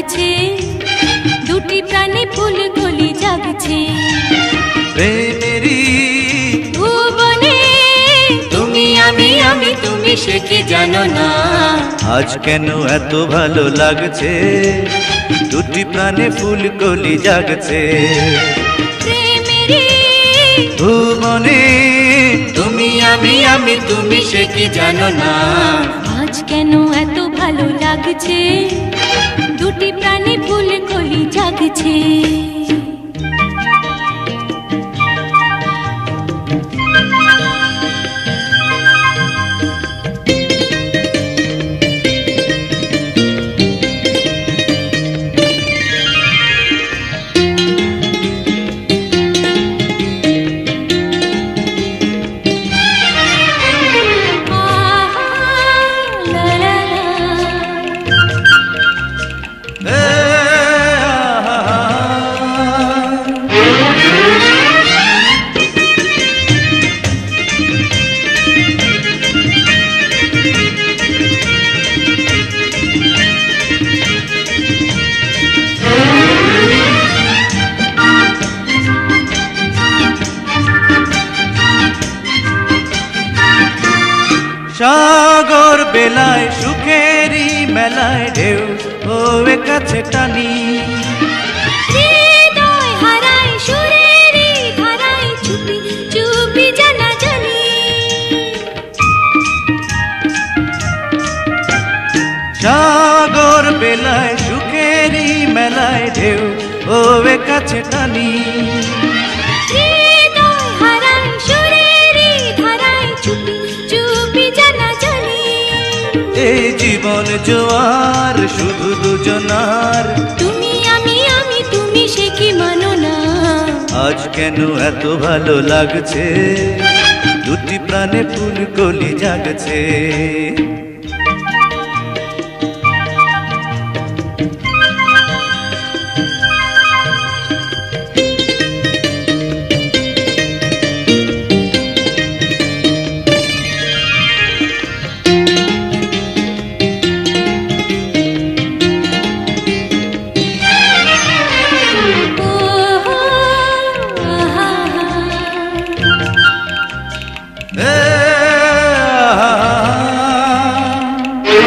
লাগছে দুটি প্রাণে ফুল গলি জাগছে। প্রেমেরই ভুবনে তুমি আমি আমি তুমি সে কি জানো না? আজ কেন এত ভালো লাগছে? দুটি প্রাণে ফুল কলি জাগছে। ভুবনে তুমি আমি আমি তুমি সে কি জানো না? আজ কেন এত ভালো লাগছে? 听 সাগর বেলায় সুখেরি মেলায় ঢেউ ও কাছে টানি। সাগর বেলায় সুখেরি মেলায় ঢেউ ও কাছে টানি। জীবন জোয়ার শুধু দুজনার। তুমি আমি আমি তুমি সে কি মানো না আজ কেন এত ভালো লাগছে? দুটি প্রাণে ফুল কলি জাগছে।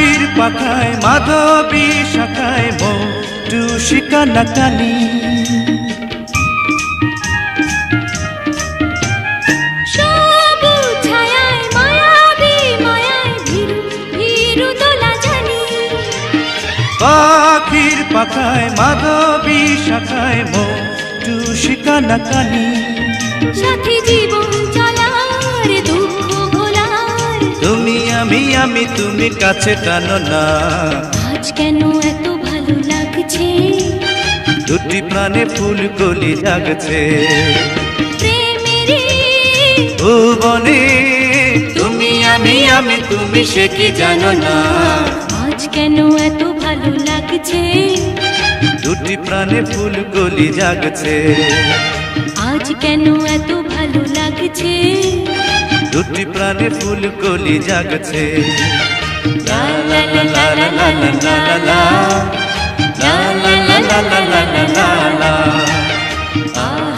পাখির পাখায় মাধবী শাখায় মটু শিকানা কানি পাখির পাখায় মাধবী শাখায় মটু শিকানা কানি আমি তুমি কাছে টানো না। আজ কেন এত ভালো লাগছে? দুটি প্রাণে ফুল কলি জাগছে ভুবনে তুমি আমি আমি তুমি সে কি জানো না। আজ কেন এত ভালো লাগছে? দুটি প্রাণে ফুল কলি জাগছে আজ কেন এত ভালো লাগছে? দুটি প্রাণে ফুল কলি জাগছে লা লা লা লা লা লা লা লা লা লা লা লা লা লা লা লা